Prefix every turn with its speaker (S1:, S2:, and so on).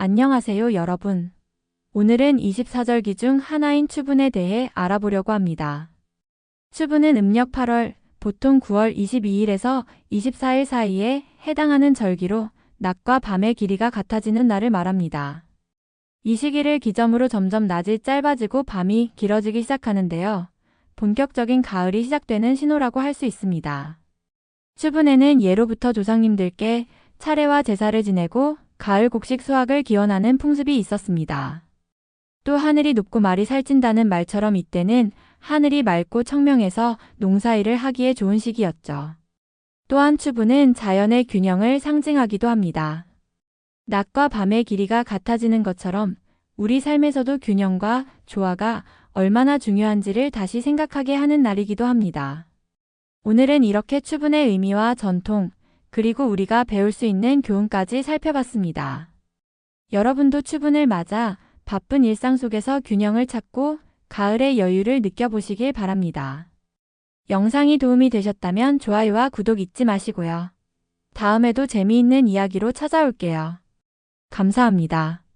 S1: 안녕하세요, 여러분. 오늘은 24절기 중 하나인 추분에 대해 알아보려고 합니다. 추분은 음력 8월, 보통 9월 22일에서 24일 사이에 해당하는 절기로 낮과 밤의 길이가 같아지는 날을 말합니다. 이 시기를 기점으로 점점 낮이 짧아지고 밤이 길어지기 시작하는데요. 본격적인 가을이 시작되는 신호라고 할 수 있습니다. 추분에는 예로부터 조상님들께 차례와 제사를 지내고 가을 곡식 수확을 기원하는 풍습이 있었습니다. 또 하늘이 높고 말이 살찐다는 말처럼 이때는 하늘이 맑고 청명해서 농사일을 하기에 좋은 시기였죠. 또한 추부는 자연의 균형을 상징하기도 합니다. 낮과 밤의 길이가 같아지는 것처럼 우리 삶에서도 균형과 조화가 얼마나 중요한지를 다시 생각하게 하는 날이기도 합니다. 오늘은 이렇게 추분의 의미와 전통, 그리고 우리가 배울 수 있는 교훈까지 살펴봤습니다. 여러분도 추분을 맞아 바쁜 일상 속에서 균형을 찾고 가을의 여유를 느껴보시길 바랍니다. 영상이 도움이 되셨다면 좋아요와 구독 잊지 마시고요. 다음에도 재미있는 이야기로 찾아올게요. 감사합니다.